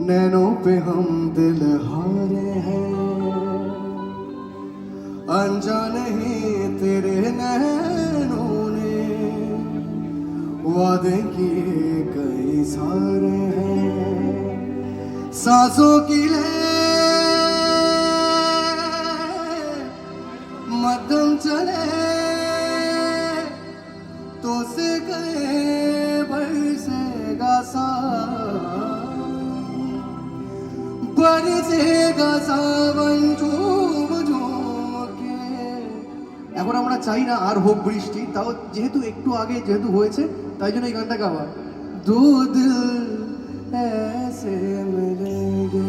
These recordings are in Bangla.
नैनों पे हम दिल हारे हैं। अनजाने ही तेरे नैनों ने वादे किए कई सारे हैं। सांसों की ले मध्यम चले तो से गए এখন আমরা চাই না আর হোক বৃষ্টি তাও যেহেতু একটু আগে যেহেতু হয়েছে তাই জন্য এই গানটা গাওয়া দু দিল ऐसे मिलेंगे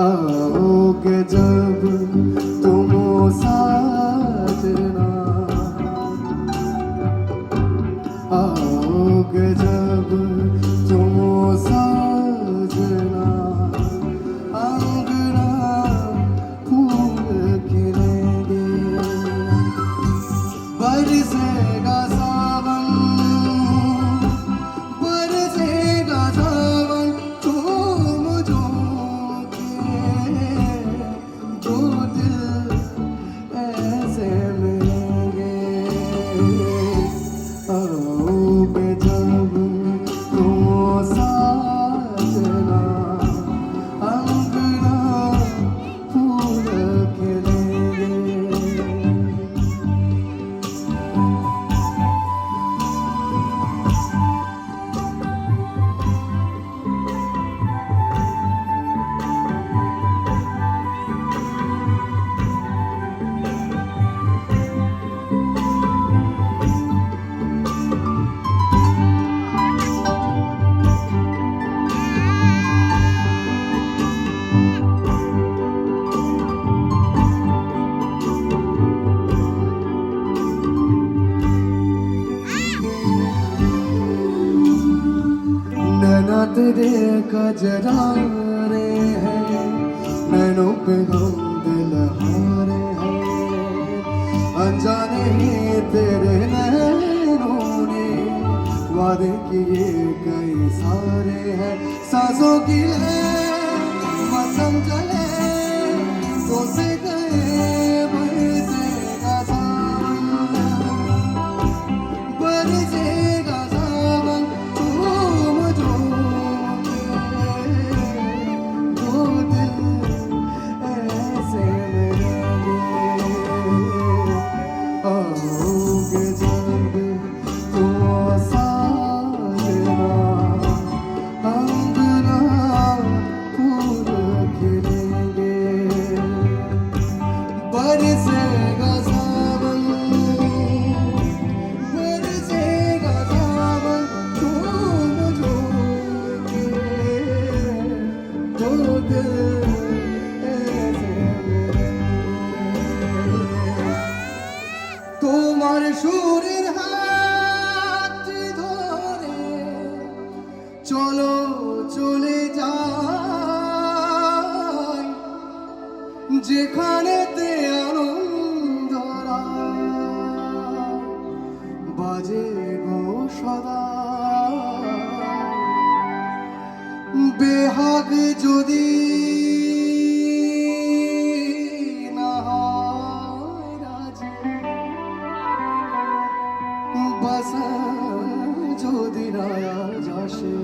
आओगे जब तुम साजना आओगे जब तेरे कजरा रे हैं। नैनों पे दिल हारे हैं। अनजाने ही तेरे नैनों वादे किए कई सारे हैं। सांसों की ले मौसम चले तो से চলো চলে যাই। যেখানেতে আনন্দরা বাজে গো সদা। বেহাগ যদি বাসা রাজ আসে।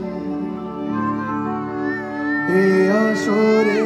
এ আসরে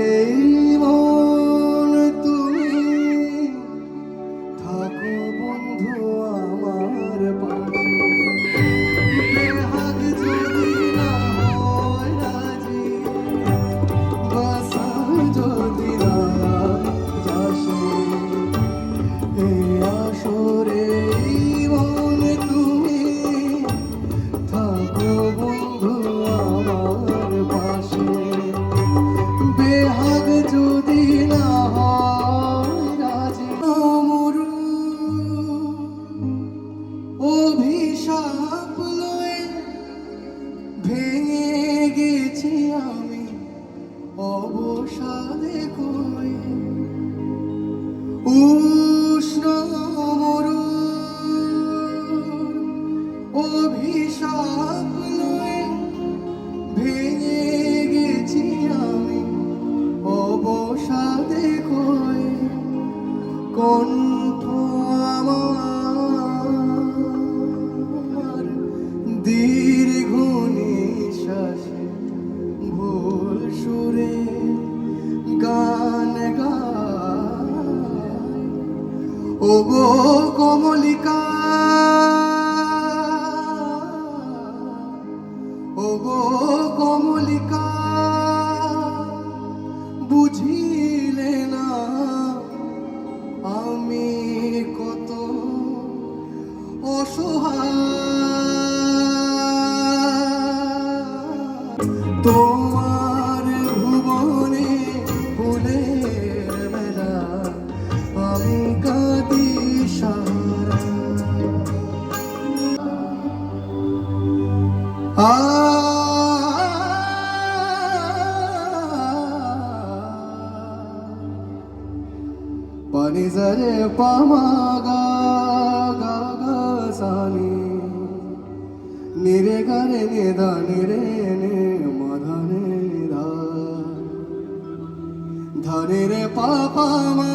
কণ্ঠ আমার দীর্ঘ নিঃশ্বাসে ভুল সুরে গান গা ও গো কমলিকা তোমার ভুবনে ফুলের মেলা, আমি কাঁদি সারা। পানি জরে পামাগা গা গা নিরে গারে নিদা নিরে papa